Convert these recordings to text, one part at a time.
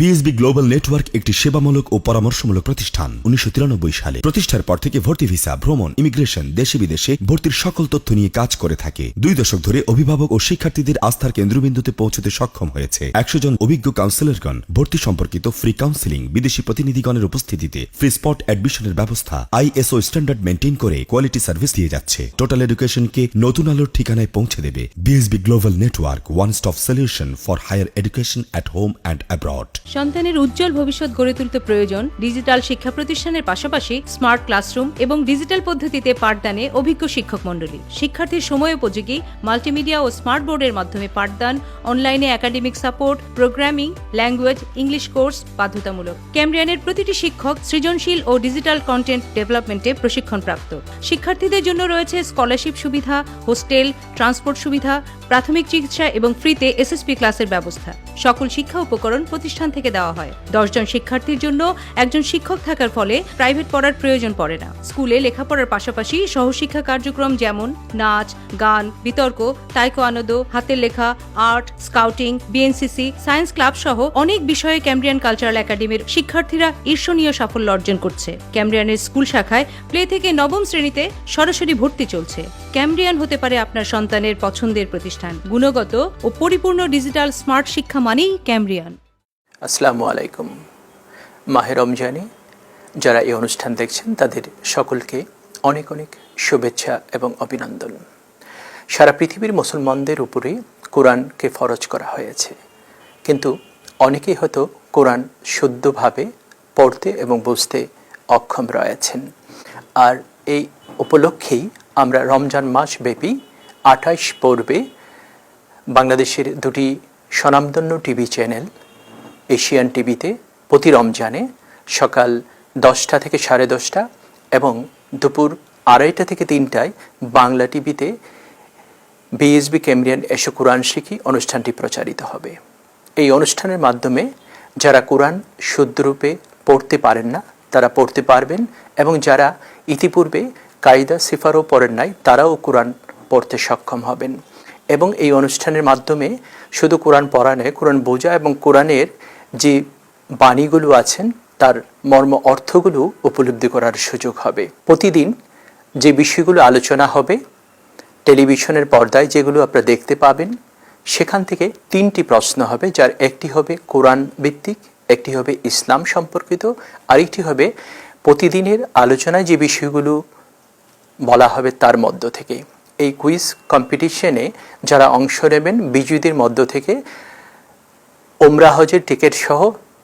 BSB global network একটি সেবামূলক ও পরামর্শমূলক প্রতিষ্ঠান, উনিশশো তিরানব্বই সালে। প্রতিষ্ঠার পর থেকে ভর্তি ভিসা, ভ্রমণ, ইমিগ্রেশন, দেশে বিদেশে ভর্তির সকল তথ্য নিয়ে কাজ করে থাকে। দুই দশক ধরে অভিভাবক ও শিক্ষার্থীদের আস্থার কেন্দ্রবিন্দুতে পৌঁছতে সক্ষম হয়েছে। একশো জন অভিজ্ঞ কাউন্সিলরগণ ভর্তি সম্পর্কিত ফ্রি কাউন্সিলিং বিদেশি প্রতিনিধিগণের উপস্থিতিতে ফ্রি স্পট অ্যাডমিশনের ব্যবস্থা আইএসও স্ট্যান্ডার্ড মেনটেন করে কোয়ালিটি সার্ভিস দিয়ে যাচ্ছে। টোটাল এডুকেশনকে নতুন আলোর ঠিকানায় পৌঁছে দেবে BSB global network one stop solution for higher education at home and abroad সন্তানের উজ্জ্বল ভবিষ্যৎ গড়ে তুলতে প্রয়োজন ডিজিটাল শিক্ষা প্রতিষ্ঠানের পাশাপাশি স্মার্ট ক্লাসরুম এবং ডিজিটাল পদ্ধতিতে পাঠদানে অভিজ্ঞ শিক্ষক মণ্ডলী। শিক্ষার্থীর সময় উপযোগী, মাল্টিমিডিয়া ও স্মার্ট বোর্ডের মাধ্যমে পাঠদান, অনলাইনে academic support, programming, language, English course বাধ্যতামূলক। ক্যামব্রিয়ানের প্রতিটি শিক্ষক সৃজনশীল ও ডিজিটাল কন্টেন্ট ডেভেলপমেন্টে প্রশিক্ষণপ্রাপ্ত। শিক্ষার্থীদের জন্য রয়েছে স্কলারশিপ সুবিধা, হোস্টেল, ট্রান্সপোর্ট সুবিধা, প্রাথমিক চিকিৎসা এবং ফ্রিতে এসএসপি ক্লাসের ব্যবস্থা। সকল শিক্ষা উপকরণ প্রতিষ্ঠান থেকে দেওয়া হয়। দশজন শিক্ষার্থীর জন্য একজন শিক্ষক থাকার ফলে প্রাইভেট পড়ার প্রয়োজন পড়ে না। স্কুলে লেখাপড়ার পাশাপাশি সহশিক্ষা কার্যক্রম যেমন নাচ, গান, বিতর্ক তাইকো আনন্দ হাতের লেখা, art, scouting BNCC science club সহ অনেক বিষয়ে ক্যামব্রিয়ান কালচারাল একাডেমির শিক্ষার্থীরা ঈর্ষণীয় সাফল্য অর্জন করছে। ক্যামব্রিয়ানের স্কুল শাখায় প্লে থেকে নবম শ্রেণীতে সরাসরি ভর্তি চলছে। ক্যামব্রিয়ান হতে পারে আপনার সন্তানের পছন্দের প্রতিষ্ঠান। গুণগত ও পরিপূর্ণ ডিজিটাল স্মার্ট শিক্ষা মানেই ক্যামব্রিয়ান। আসসালামু আলাইকুম। মাহে রমজানে যারা এই অনুষ্ঠান দেখছেন, তাদের সকলকে অনেক অনেক শুভেচ্ছা এবং অভিনন্দন। সারা পৃথিবীর মুসলমানদের উপরে কোরআনকে ফরজ করা হয়েছে। কিন্তু অনেকেই হয়তো কোরআন শুদ্ধভাবে পড়তে এবং বুঝতে অক্ষম রয়েছেন। আর এই উপলক্ষেই আমরা রমজান মাস ব্যাপী আঠাইশ পর্বে বাংলাদেশের দুটি স্বনামধন্য টিভি চ্যানেল এশিয়ান টিভিতে প্রতি রমজানে সকাল দশটা থেকে সাড়ে দশটা এবং দুপুর আড়াইটা থেকে তিনটায় বাংলা টিভিতে বিএসবি ক্যামরিয়ান এসো কোরআন শিখি, অনুষ্ঠানটি প্রচারিত হবে। এই অনুষ্ঠানের মাধ্যমে যারা কোরআন শুদ্ধরূপে পড়তে পারেন না, তারা পড়তে পারবেন এবং যারা ইতিপূর্বে কায়দা, সিফারও পড়েন নাই, তারাও কোরআন পড়তে সক্ষম হবেন। এবং এই অনুষ্ঠানের মাধ্যমে শুধু কোরআন পড়া নয়, কোরআন বোঝা এবং কোরআনের যে বাণীগুলো আছেন, তার মর্ম অর্থগুলো উপলব্ধি করার সুযোগ হবে। প্রতিদিন যে বিষয়গুলো আলোচনা হবে, টেলিভিশনের পর্দায় যেগুলো আপনারা দেখতে পাবেন, সেখান থেকে তিনটি প্রশ্ন হবে, যার একটি হবে কোরআন ভিত্তিক, একটি হবে ইসলাম সম্পর্কিত আরেকটি হবে প্রতিদিনের আলোচনায় যে বিষয়গুলো বলা হবে তার মধ্য থেকে। এই কুইজ কম্পিটিশনে যারা অংশ নেবেন, বিজয়ীদের মধ্য থেকে ওমরা হজের টিকিট সহ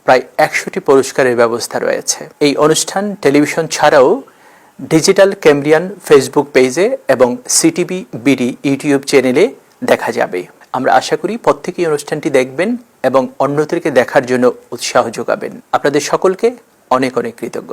প্রায় একশোটি পুরস্কারের ব্যবস্থা রয়েছে। এই অনুষ্ঠান টেলিভিশন ছাড়াও ডিজিটাল ক্যামরিয়ান ফেসবুক পেজে এবং সিটিভি, বিডি, ইউটিউব চ্যানেলে দেখা যাবে। আমরা আশা করি প্রত্যেকেই অনুষ্ঠানটি দেখবেন এবং অন্যদেরকে দেখার জন্য উৎসাহ যোগাবেন। আপনাদের সকলকে অনেক অনেক কৃতজ্ঞ।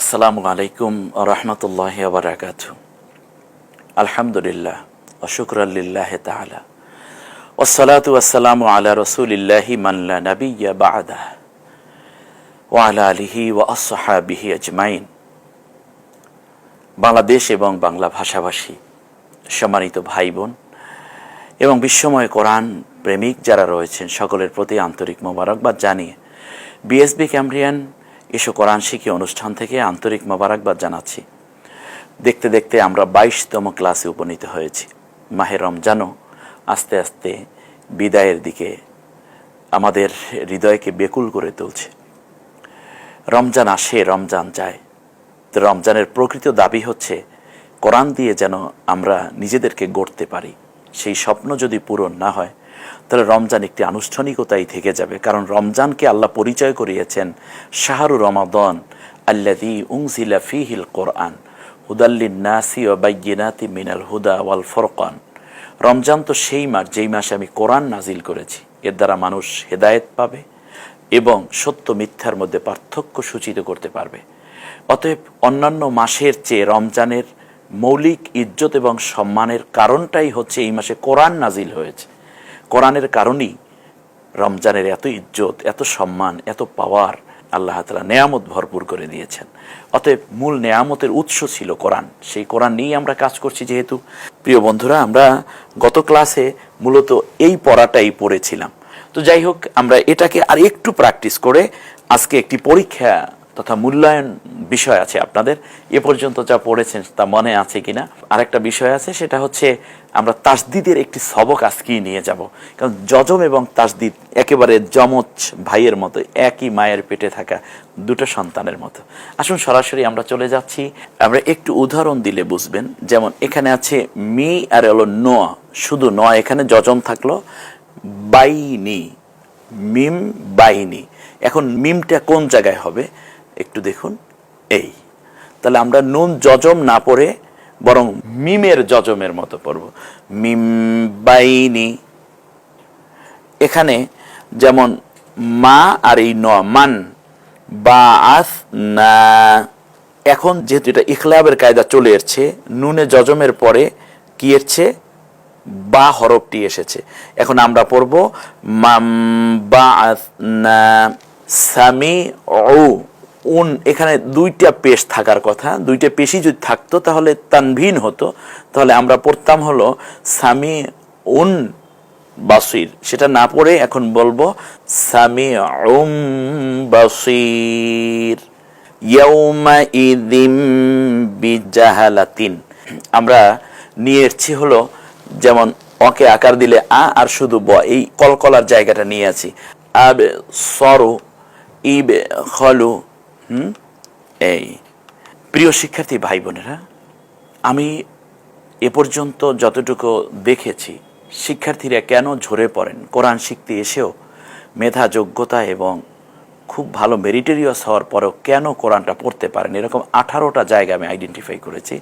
আসসালামু আলাইকুম রহমতুল্লাহ বারাকাত আলহামদুলিল্লাহ অশুক্রাল্লিল্লাহ তালা ওসলাতু আসসালামু আলা রসুলিল্লাহি মাল্লা নবিয়া বাদা। ও আলা আলিহি ও আসহাবিহি আজমাইন। বাংলাদেশ এবং বাংলা ভাষাভাষী সম্মানিত ভাই বোন এবং বিশ্বময় কোরআন প্রেমিক যারা রয়েছেন, সকলের প্রতি আন্তরিক মোবারকবাদ জানিয়ে বিএসবি ক্যামরিয়ান এসো কোরআন শিখি অনুষ্ঠান থেকে আন্তরিক মোবারকবাদ জানাচ্ছি। দেখতে দেখতে আমরা বাইশতম ক্লাসে উপনীত হয়েছি। মাহের রমজানও আস্তে আস্তে বিদায়ের দিকে আমাদের হৃদয়কে বেকুল করে তুলছে। রমজান আসে, রমজান যায়। তো রমজানের প্রকৃত দাবি হচ্ছে, কোরআন দিয়ে যেন আমরা নিজেদেরকে গড়তে পারি। সেই স্বপ্ন যদি পূরণ না হয় তাহলে রমজান একটি আনুষ্ঠানিকতাই থেকে যাবে। কারণ রমজানকে আল্লাহ পরিচয় করিয়েছেন শাহরু রমাদন আল্লাদি উংজিলা ফিহিল কোরআন হুদাল্লিন নাসি ও বাইগিনাতি মিনাল হুদা ওয়াল ফরকান। রমজান তো সেই মাস, যেই মাসে আমি কোরআন নাজিল করেছি। এর দ্বারা মানুষ হেদায়েত পাবে এবং সত্য মিথ্যার মধ্যে পার্থক্য সূচিত করতে পারবে। অতএব অন্যান্য মাসের চেয়ে রমজানের মৌলিক ইজ্জত এবং সম্মানের কারণটাই হচ্ছে এই মাসে কোরআন নাজিল হয়েছে। কোরআনের কারণেই রমজানের এত ইজ্জত, এত সম্মান, এত পাওয়ার আল্লাহ তালা নেয়ামত ভরপুর করে দিয়েছেন। অতএব মূল নেয়ামতের উৎস ছিল কোরআন। সেই কোরআন নিয়েই আমরা কাজ করছি যেহেতু। প্রিয় বন্ধুরা, আমরা গত ক্লাসে মূলত এই পড়াটাই পড়েছিলাম। তো যাই হোক, আমরা এটাকে আর একটু প্র্যাকটিস করে আজকে একটি পরীক্ষা তথা মূল্যায়ন বিষয় আছে আপনাদের। এ পর্যন্ত যা পড়েছেন তা মনে আছে কিনা? আরেকটা বিষয় আছে, সেটা হচ্ছে আমরা তাসদিদের একটি সবক আজকেই নিয়ে যাব। কারণ যজম এবং তাসদিদ একেবারে যমজ ভাইয়ের মতো, একই মায়ের পেটে থাকা দুটো সন্তানের মতো। আসুন সরাসরি আমরা চলে যাচ্ছি। আমরা একটু উদাহরণ দিলে বুঝবেন। যেমন এখানে আছে, মি আর হলো নোয়া। শুধু নয় এখানে যজম থাকল। বাইনি, মিম বাইনি। এখন মিমটা কোন জায়গায় হবে? একটু দেখুন, এই। তাহলে আমরা নুন যজম না পড়ে বরং মিমের যজমের মতো পড়ব। মিম বাইনি। এখানে যেমন মা আর এই ন, মান, বা আস, না। এখন যেহেতু এটা ইখলাবের কায়দা চলে এসছে, নুনে যজমের পরে কি এসছে? বা হরফটি এসেছে। এখন আমরা পড়ব, মাম বা আস, না, সামি ও উন, এখানে দুইটা পেশ থাকার কথা। দুইটা পেশি যদি থাকতো, তাহলে তানভিন হতো। তাহলে আমরা পড়তাম হলো সামি উন বাসির। সেটা না পড়ে এখন বলব সামি উম বাসির। ইদিম বিজাহালাতিন। আমরা নিয়ে এসছি হলো যেমন অকে আকার দিলে আ আর শুধু ব, এই কলকলার জায়গাটা নিয়ে আছি। আবে সরু, ইবে খলু হুম? এই, প্রিয় শিক্ষার্থী ভাই বোনেরা, আমি এ পর্যন্ত যতটুকু দেখেছি, শিক্ষার্থীরা কেন ঝরে পড়েন? কোরআন শিখতে এসেও মেধা, যোগ্যতা এবং খুব ভালো মেরিটেরিয়াস হওয়ার পরেও কেন কোরআনটা পড়তে পারেন? এরকম আঠারোটা জায়গা আমি আইডেন্টিফাই করেছি।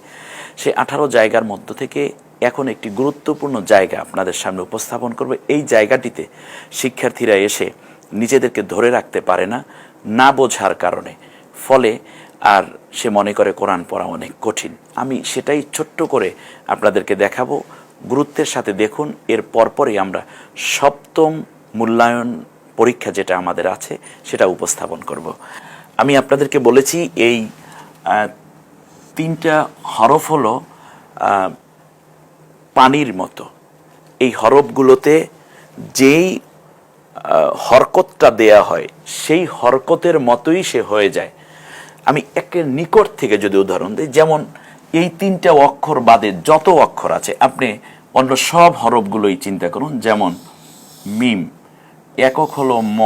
সেই আঠারো জায়গার মধ্য থেকে এখন একটি গুরুত্বপূর্ণ জায়গা আপনাদের সামনে উপস্থাপন করবে। এই জায়গাটিতে শিক্ষার্থীরা এসে নিজেদেরকে ধরে রাখতে পারে না না বোঝার কারণে। ফলে আর সে মনে করে কোরআন পড়া অনেক কঠিন। আমি সেটাই ছোট্ট করে আপনাদেরকে দেখাবো। গুরুত্বের সাথে দেখুন, এর পরপরই আমরা সপ্তম মূল্যায়ন পরীক্ষা যেটা আমাদের আছে, সেটা উপস্থাপন করব। আমি আপনাদেরকে বলেছি, এই তিনটা হরফ হলো পানির মতো। এই হরফগুলোতে যেই হরকতটা দেয়া হয়, সেই হরকতের মতোই সে হয়ে যায়। আমি একের নিকট থেকে যদি উদাহরণ দিই, যেমন এই তিনটা অক্ষর বাদে যত অক্ষর আছে, আপনি অন্য সব হরফগুলোই চিন্তা করুন, যেমন মিম, একক হলো ম।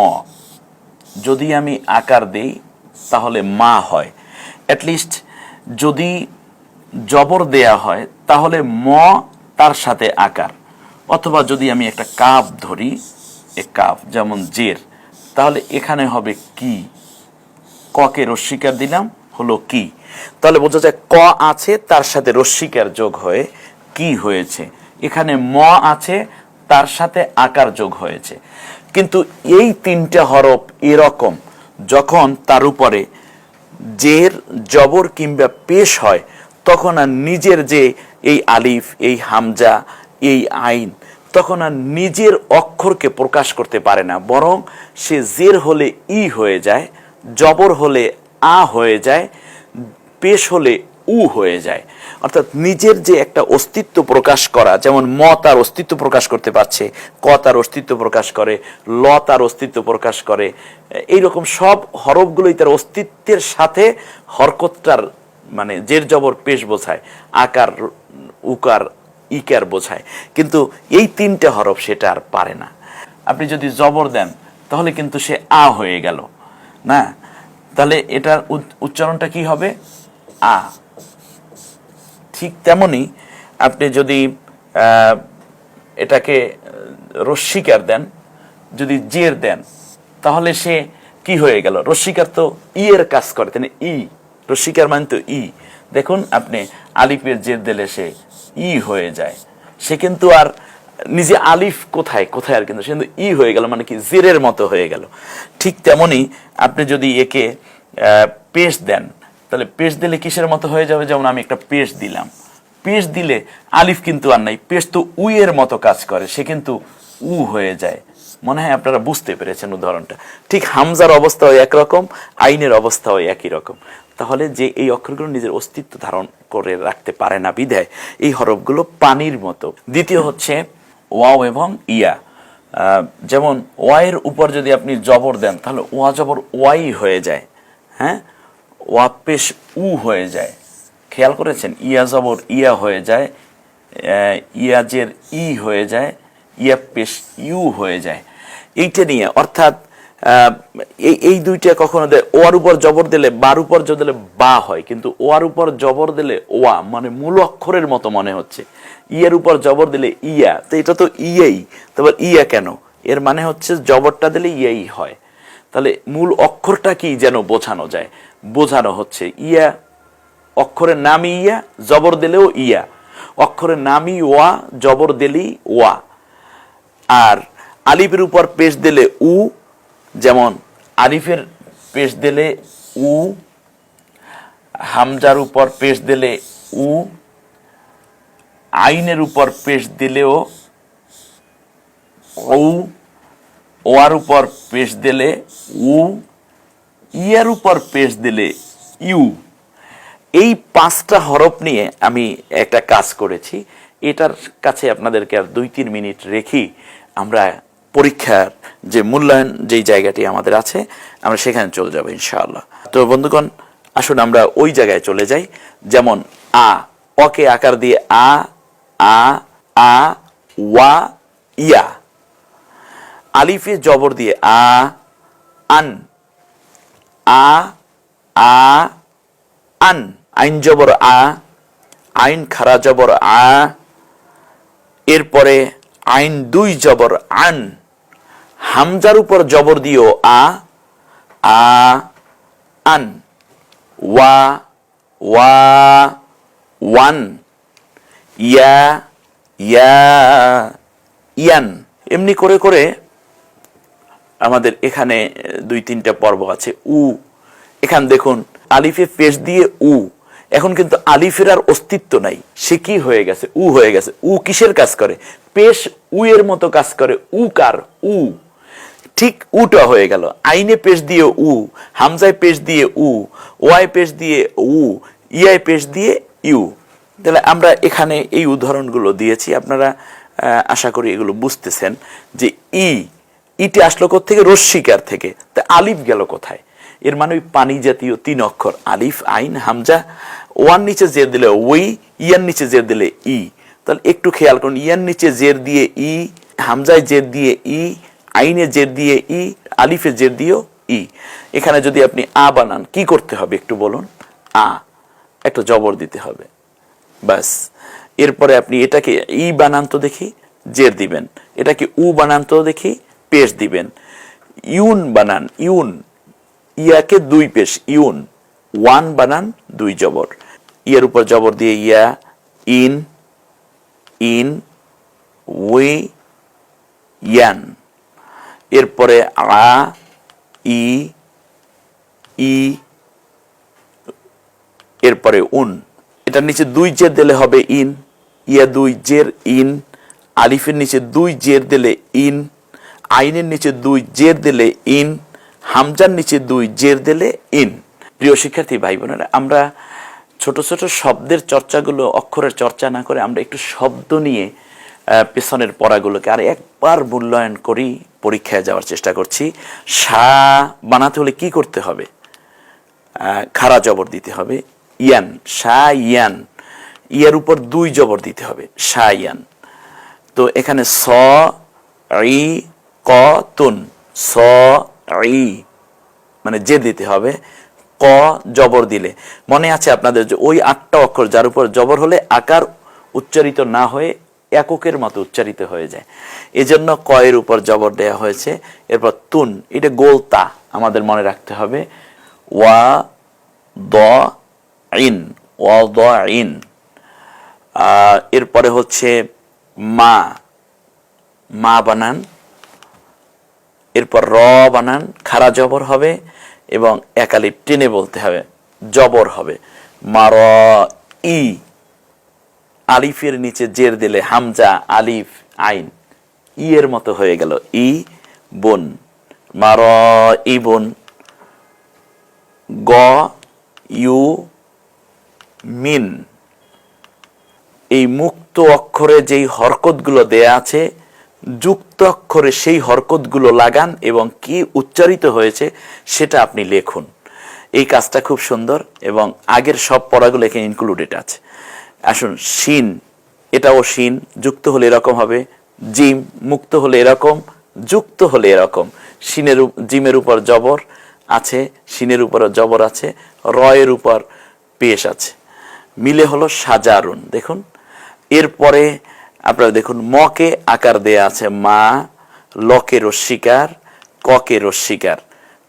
যদি আমি আকার দেই, তাহলে মা হয়। অ্যাটলিস্ট যদি জবর দেয়া হয়, তাহলে ম তার সাথে আকার। অথবা যদি আমি একটা কাপ ধরি, এ কাপ, যেমন জের, তাহলে এখানে হবে কি? ককে রস্বীকার দিলাম, হলো কি? তাহলে বোঝা যায় ক আছে, তার সাথে রস্বীকার যোগ হয়ে কি হয়েছে। এখানে ম আছে, তার সাথে আকার যোগ হয়েছে। কিন্তু এই তিনটে হরফ এরকম, যখন তার উপরে জের, জবর কিংবা পেশ হয়, তখন আর নিজের যে এই আলিফ, এই হামজা, এই আইন, তখন আর নিজের অক্ষরকে প্রকাশ করতে পারে না, বরং সে জের হলে ই হয়ে যায় জবর হলে আ হয়ে যায়, পেশ হলে উ হয়ে যায়। অর্থাৎ নিজের যে একটা অস্তিত্ব প্রকাশ করা, যেমন ম তার অস্তিত্ব প্রকাশ করতে পারছে, ক তার অস্তিত্ব প্রকাশ করে, ল তার অস্তিত্ব প্রকাশ করে এইরকম সব হরফগুলোই তার অস্তিত্বের সাথে হরকতটার মানে জের জবর পেশ বোঝায়, আকার, উকার, ইকার বোঝায়। কিন্তু এই তিনটে হরফ সেটা আর পারে না। আপনি যদি জবর দেন, তাহলে কিন্তু সে আ হয়ে গেল। না? তাহলে এটার উচ্চারণটা কি হবে? আ। ঠিক তেমনি আপনি যদি এটাকে রস্বীকার দেন, যদি জের দেন, তাহলে সে কি হয়ে গেল? রস্বীকার তো ই এর কাজ করে না? ই। রস্বীকার মানে তো ই। দেখুন, আপনি আলিফের জের দিলে সে ই হয়ে যায়। সে কিন্তু আর নিজে আলিফ কোথায়? কোথায় আর কিন্তু? সে কিন্তু ই হয়ে গেল মানে কি, জেরের মতো হয়ে গেল। ঠিক তেমনি আপনি যদি একে পেশ দেন, তাহলে পেশ দিলে কিসের মতো হয়ে যাবে? যেমন আমি একটা পেশ দিলাম। পেশ দিলে আলিফ কিন্তু আর নাই। পেশ তো উইয়ের মতো কাজ করে, সে কিন্তু উ হয়ে যায়। মনে হয় আপনারা বুঝতে পেরেছেন উদাহরণটা। ঠিক হামজার অবস্থাও একরকম, আইনের অবস্থাও একই রকম। তাহলে যে এই অক্ষরগুলো নিজের অস্তিত্ব ধারণ করে রাখতে পারে না বিধায়, এই হরফগুলো পানির মতো। দ্বিতীয় হচ্ছে ওয়াও এবং ইয়া। যেমন ওয়াইয়ের উপর যদি আপনি জবর দেন, তাহলে ওয়া জবর ওয়াই হয়ে যায় হ্যাঁ? ওয়া পেশ উ হয়ে যায়। খেয়াল করেছেন? ইয়া জবর ইয়া হয়ে যায় ইয়াজের ই হয়ে যায়, ইয়া পেশ ইউ হয়ে যায়। এইটা নিয়ে, অর্থাৎ এই এই দুইটা কখনো দেয় ওয়ার উপর জবর দিলে বার উপর জবর দিলে বা হয়, কিন্তু ওয়ার উপর জবর দিলে ওয়া মানে মূল অক্ষরের মতো মনে হচ্ছে। ইয়ের উপর জবর দিলে ইয়া, তো এটা তো ইয়েই। তারপর ইয়া কেন? এর মানে হচ্ছে জবরটা দিলে ইয়েই হয়। তাহলে মূল অক্ষরটা কি যেন বোঝানো যায়? বোঝানো হচ্ছে ইয়া, অক্ষরের নামই ইয়া, জবর দিলেও ইয়া। অক্ষরের নামই ওয়া, জবর দিলেই ওয়া। আর আলিফের উপর পেশ দিলে উ, যেমন আলিফের পেশ দিলে উ, হামজার উপর পেশ দিলে উ আইনের উপর পেশ দিলেও উ ওয়ার উপর পেশ দিলে উ, ইয়ার উপর পেশ দিলে ইউ। এই পাঁচটা হরফ নিয়ে আমি একটা কাজ করেছি। এটার কাছে আপনাদেরকে আর দুই তিন মিনিট রেখি। আমরা পরীক্ষার যে মূল্যায়ন যেই জায়গাটি আমাদের আছে, আমরা সেখানে চলে যাব ইনশাআল্লাহ। তো বন্ধুগণ, আসুন আমরা ওই জায়গায় চলে যাই। যেমন আ, অকে আকার দিয়ে আ আ আ, ওয়া, ইয়া। আলিফে জবর দিয়ে আ, আন। আ আ, আন। আইন জবর আ, আইন খারা জবর আ। এরপরে আইন দুই জবর আন। হামজার উপর জবর দিও আ আ, আন। ওয়া ওয়া, ওয়ান। ইয়া ইয়া, ইয়ান। এমনি করে করে আমাদের এখানে দুই তিনটা পর্ব আছে। উ। এখান দেখুন, আলিফে পেশ দিয়ে উ। এখন কিন্তু আলিফের আর অস্তিত্ব নাই। সে কি হয়ে গেছে? উ হয়ে গেছে। উ কিসের কাজ করে? পেশ উ এর মতো কাজ করে। উ কার? উ। ঠিক উটা হয়ে গেল। আইনে পেশ দিয়ে উ, হামজায় পেশ দিয়ে উ ওয়াই পেশ দিয়ে উ, ইয়ায় পেশ দিয়ে ইউ। তাহলে আমরা এখানে এই উদাহরণগুলো দিয়েছি। আপনারা আশা করি এগুলো বুঝতেছেন যে ই, ইটি আসলো থেকে রস্মিকার থেকে। তা আলিফ গেল কোথায়? এর মানে ওই পানি জাতীয় তিন অক্ষর, আলিফ, আইন, হামজা। ওয়ান নিচে জের দিলে ওই, ইয়ার নিচে জের দিলে ই। তাহলে একটু খেয়াল করুন, ইয়ার নিচে জের দিয়ে ই, হামজায় জের দিয়ে ই, আইনে জের দিয়ে ই, আলিফে জের দিয়েও ই। এখানে যদি আপনি আ বানান, কি করতে হবে একটু বলুন? আ, একটা জবর দিতে হবে। বাস। এরপরে আপনি এটাকে ই বানান তো দেখি, জের দিবেন। এটাকে উ বানান তো দেখি, পেশ দিবেন। ইউন বানান, ইউন। ইয়াকে দুই পেশ, ইউন। ওয়ান বানান, দুই জবর। ইয়ার উপর জবর দিয়ে ইয়া, ইন ইন, উই, ইয়ান। এরপরে আ, ই ই, এরপরে উন। এটার নিচে দুই জের দিলে হবে ইন, ইয়া দুই জের ইন, আলিফের নিচে দুই জের দিলে ইন, আইনের নিচে দুই জের দিলে ইন, হামজার নিচে দুই জের দিলে ইন। প্রিয় শিক্ষার্থী ভাই বোনেরা, আমরা ছোট ছোট শব্দের চর্চাগুলো, অক্ষরের চর্চা না করে আমরা একটু শব্দ নিয়ে পেছনের পড়াগুলোকে আর একবার মূল্যায়ন করি, পরীক্ষায় যাওয়ার চেষ্টা করছি। সা বানাতে হলে কি করতে হবে? খাড়া জবর দিতে হবে। ইয়ান সা ইয়ান ইয়ার উপর দুই জবর দিতে হবে সা ইয়ান তো এখানে স ই ক তুন স ই মানে যে দিতে হবে, ক জবর দিলে। মনে আছে আপনাদের যে ওই আটটা অক্ষর যার উপর জবর হলে আকার উচ্চারিত না হয়ে এককের মতো উচ্চারিত হয়ে যায়। এজন্য কয়ের উপর জবর দেয়া হয়েছে, এরপর তুন, এটা গোলতা। আমাদের মনে রাখতে হবে। ওয়া, দ ইন আহ, এরপরে হচ্ছে মা মা বানান। এরপর র বানান খারা জবর হবে এবং একালিপ টেনে বলতে হবে জবর হবে। মার ই আলিফের নিচে জের দিলে হামজা আলিফ আইন। ই এর মতো হয়ে গেল ই বোন। মার ই বোন। গ ইউ মিন, এই মুক্ত অক্ষরে যেই হরকতগুলো দেয়া আছে, যুক্ত অক্ষরে সেই হরকতগুলো লাগান এবং কি উচ্চারিত হয়েছে সেটা আপনি লেখুন। এই কাজটা খুব সুন্দর এবং আগের সব পড়াগুলো এখানে ইনক্লুডেড আছে। আসুন, শিন, এটাও শিন, যুক্ত হলে এরকম হবে, জিম, মুক্ত হলে এরকম, যুক্ত হলে এরকম। শিনের জিমের উপর জবর আছে, শিনের উপর জবর আছে, রয়ের উপর পেশ আছে। মিলে হলো সাজারুন। দেখুন, এরপরে আপনারা দেখুন, মকে আকার দেয়া আছে, মা, লকে রস্বীকার ককে রস্বীকার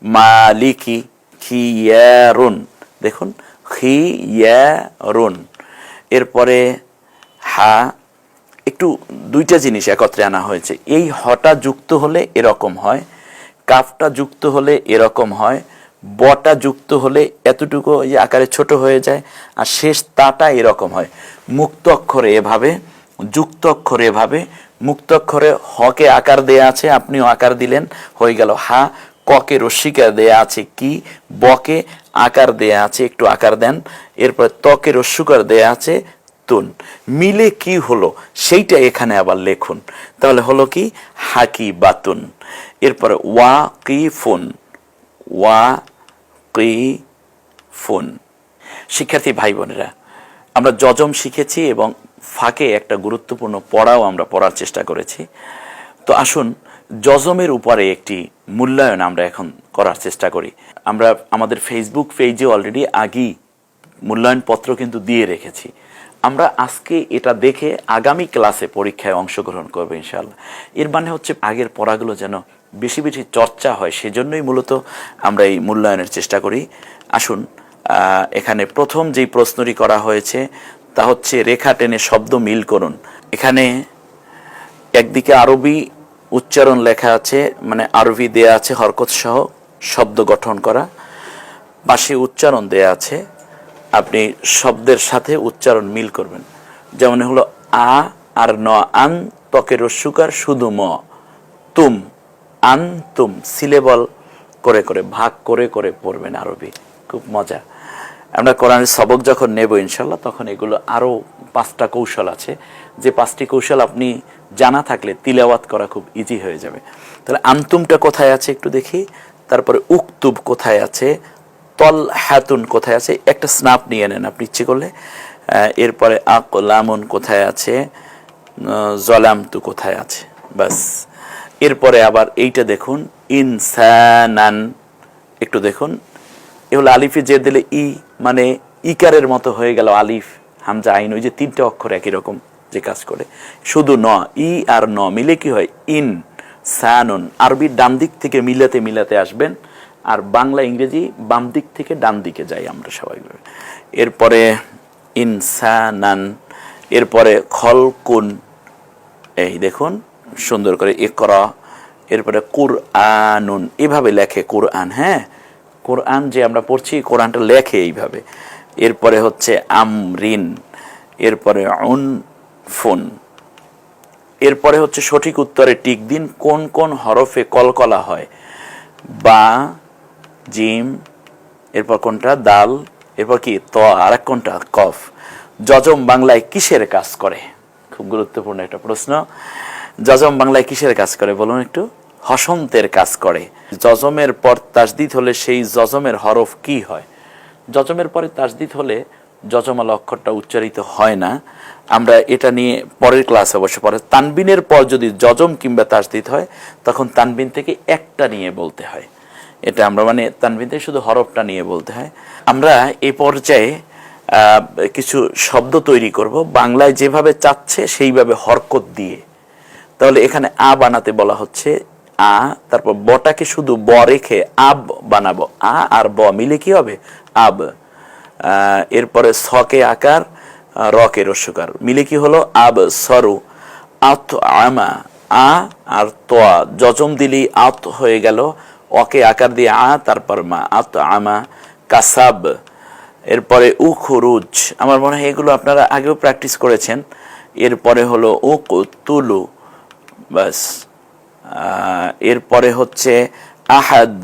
মালিকি খিয়ারুন। দেখুন, খিয়ারুন। এরপরে হা, একটু দুইটা জিনিস একত্রে আনা হয়েছে। এই হটা যুক্ত হলে এরকম হয়, কাফটা যুক্ত হলে এরকম হয় বটা যুক্ত হলে এতটুকু যে আকারে ছোট হয়ে যায়, আর শেষ তাটা এরকম হয়। মুক্ত অক্ষরে এভাবে, যুক্ত অক্ষরে এভাবে, মুক্ত অক্ষরে হকে আকার দেয়া আছে, আপনিও আকার দিলেন, হয়ে গেল। হা, ককে রস্মিকা দেয়া আছে, কি, বকে আকার দেয়া আছে, একটু আকার দেন। এরপর ত্বকে রস্যুকার দেয়া আছে, তুন। মিলে কি হলো, সেইটা এখানে আবার লেখুন। তাহলে হলো কি? হাকি বাতুন এরপরে ওয়া, কি, ফোন। ওয়া ফোন। শিক্ষার্থী ভাই বোনেরা আমরা যজম শিখেছি এবং ফাঁকে একটা গুরুত্বপূর্ণ পড়াও আমরা পড়ার চেষ্টা করেছি। তো আসুন, যজমের উপরে একটি মূল্যায়ন আমরা এখন করার চেষ্টা করি। আমরা আমাদের ফেসবুক পেজে অলরেডি আগেই মূল্যায়ন পত্র কিন্তু দিয়ে রেখেছি। আমরা আজকে এটা দেখে আগামী ক্লাসে পরীক্ষায় অংশগ্রহণ করব ইনশাল্লাহ এর মানে হচ্ছে আগের পড়াগুলো যেন বেশি বেশি চর্চা হয়, সেজন্যই মূলত আমরা এই মূল্যায়নের চেষ্টা করি। আসুন এখানে প্রথম যেই প্রশ্নটি করা হয়েছে, তা হচ্ছে রেখা টেনে শব্দ মিল করুন। এখানে একদিকে আরবি উচ্চারণ লেখা আছে মানে আরবি দেয়া আছে হরকত সহ শব্দ গঠন করা। পাশে উচ্চারণ দেয়া আছে, আপনি শব্দের সাথে উচ্চারণ মিল করবেন। যেমন হলো আ আর ন আন, ত্বকের রস্যুকার শুধু ম, তুম। আন তুম সিলেবল করে করে, ভাগ করে করে পড়বেন আরবি। খুব মজা। আমরা কোরআনের সবক যখন নেব ইনশাল্লাহ, তখন এগুলো আরও পাঁচটা কৌশল আছে। যে পাঁচটি কৌশল আপনি জানা থাকলে তিলাওয়াত করা খুব ইজি হয়ে যাবে। তাহলে আন্তুমটা কোথায় আছে একটু দেখি। তারপরে উক্তুব কোথায় আছে? তল হাতুন কোথায় আছে? একটা স্নাপ নিয়ে নেন আপনি ইচ্ছে করলে। এরপরে আকলামুন কোথায় আছে? জলামতু কোথায় আছে? বাস। এরপরে আবার এইটা দেখুন, ইনসানান, একটু দেখুন। এ হলো আলিফে যে দিলে ই মানে ইকারের মতো হয়ে গেল আলিফ, হামজা, আইন, ওই যে তিনটে অক্ষর একই রকম যে কাজ করে। শুধু ন, ই আর ন, মিলে কি হয়? ইন, সানুন আরবির ডান দিক থেকে মিলাতে মিলাতে আসবেন, আর বাংলা, ইংরেজি বাম দিক থেকে ডান দিকে যাই আমরা সবাই। এরপরে ইনসানান, এরপরে খলকুন, এই দেখুন সুন্দর করে একরা এরপরে কুরআনুন, এভাবে লেখে কুরআন হ্যাঁ? কোরআন যে আমরা পড়ছি, কোরআনটা লেখে এইভাবে। এরপরে হচ্ছে আমরিন, এরপরে উন ফোন এরপরে হচ্ছে সঠিক উত্তরে টিক দিন, কোন কোন হরফে কলকলা হয়। বা, জিম, এরপর কোনটা? দাল, এরপর কি? ত আর এক কোনটা? কফ। যজম বাংলায় কিসের কাজ করে? খুব গুরুত্বপূর্ণ একটা প্রশ্ন। যজম বাংলায় কিসের কাজ করে? বলুন একটু। হসন্তের কাজ করে। যজমের পর তাসদিদ হলে সেই যজমের হরফ কি হয়? যজমের পরে তাসদিদ হলে যজমাল অক্ষরটা উচ্চারিত হয় না। আমরা এটা নিয়ে পরের ক্লাস অবশ্য পরে তানবিনের পর যদি যজম কিংবা তাসদিদ হয়, তখন তানবিন থেকে একটা নিয়ে বলতে হয়। এটা আমরা মানে তানবিন থেকে শুধু হরফটা নিয়ে বলতে হয়। আমরা এ পর্যায়ে কিছু শব্দ তৈরি করব। বাংলায় যেভাবে চাচ্ছে, সেইভাবে হরকত দিয়ে। তাহলে এখানে আ বানাতে বলা হচ্ছে আ, তারপর বটাকে শুধু ব রেখে আব বানাবো। আ আর ব মিলে কি হবে? আব। এরপরে সকে আকার, রকে রস্যকার মিলে কি হলো? আব সরু। আত আমা। আ আর তোয়া যজম দিলি আত হয়ে গেল। অকে আকার দিয়ে আ, তারপর মা। আত আমা। কাসাব। এরপরে উখরুজ। আমার মনে হয় এগুলো আপনারা আগেও প্র্যাকটিস করেছেন। এরপরে হলো উক তুলু বাস। এরপরে হচ্ছে আহাদ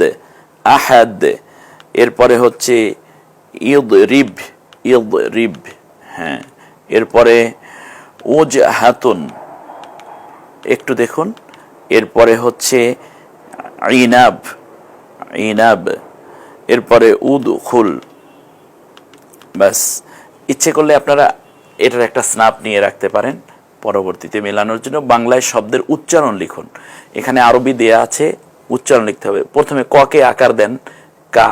আহাদ। এরপরে হচ্ছে ইদ রিব ইদ রিব হ্যাঁ। এরপরে উজ হাতুন একটু দেখুন। এরপরে হচ্ছে ইনাব ইনাব। এরপরে উদ খুল ব্যাস ইচ্ছে করলে আপনারা এটার একটা স্নাপ নিয়ে রাখতে পারেন। পরবর্তীতে মেলানোর জন্য বাংলায় শব্দের উচ্চারণ লিখুন। এখানে আরবি দেয়া আছে, উচ্চারণ লিখতে হবে। প্রথমে ককে আকার দেন, কা,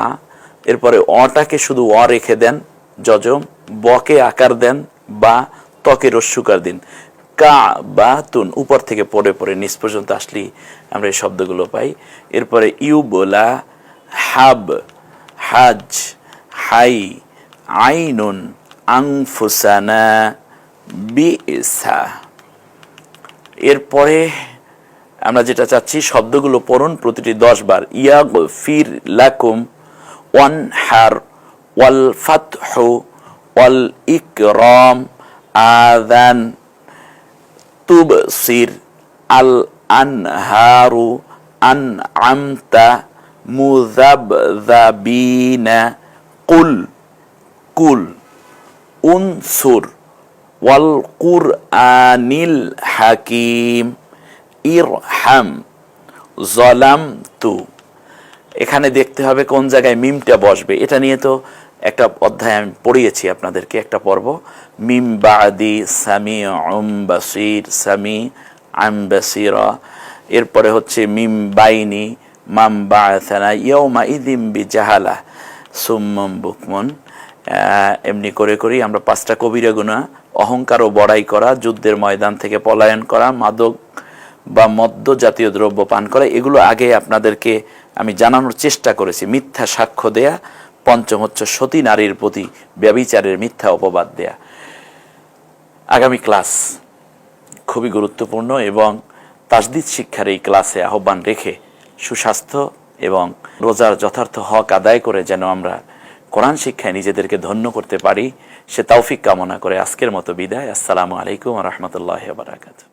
এরপরে অটাকে শুধু অ রেখে দেন, যজম, বকে আকার দেন, বা ত্বকে রস্যুকার দিন। কা, বা, তুন, উপর থেকে পড়ে পড়ে নিচ পর্যন্ত আসলেই আমরা এই শব্দগুলো পাই। এরপরে ইউ বোলা, হাব, হাজ, হাই, আইনুন, আংফুসানা বিসা এরপরে আমরা যেটা চাচ্ছি, শব্দগুলো পড়ুন প্রতিটি দশ বার। ইয়াগ ফির লাকুম ওয়ান হার ওয়াল ফাতহু ওয়াল ইকরাম আদান তুবসির আল আনহারু আন আমতা মুযাবযাবিনা। কুল কুল, উনসুর। ওয়াল কুরআনিল হাকিম, ইরহাম জলাম তু এখানে দেখতে হবে কোন জায়গায় মিমটা বসবে। এটা নিয়ে তো একটা অধ্যায় আমি পড়িয়েছি আপনাদেরকে, একটা পর্ব। মিম বাদি সামি উম বাসির সামি আম বাসিরা। এরপরে হচ্ছে মিম বাইনি, মাম বায়াথানা ইয়ৌমা ইদিম বি জাহালা সুম্মম বুকমন। এমনি করে করেই আমরা পাঁচটা কবিরা গুণা অহংকার ও বড়াই করা, যুদ্ধের ময়দান থেকে পলায়ন করা, মাদক বা মদ্য জাতীয় দ্রব্য পান করা, এগুলো আগে আপনাদেরকে আমি জানানোর চেষ্টা করেছি। মিথ্যা সাক্ষ্য দেয়া পঞ্চম হচ্ছে সতী নারীর প্রতি ব্যবিচারের মিথ্যা অপবাদ দেয়া। আগামী ক্লাস খুবই গুরুত্বপূর্ণ এবং তাসদিদ শিক্ষার এই ক্লাসে আহ্বান রেখে সুস্বাস্থ্য এবং রোজার যথার্থ হক আদায় করে যেন আমরা কোরআন শিক্ষায় নিজেদেরকে ধন্য করতে পারি। সে তৌফিক কামনা করে আজকের মতো বিদায়। আসসালামু আলাইকুম রহমতুল্লাহ বারাকাতুহ।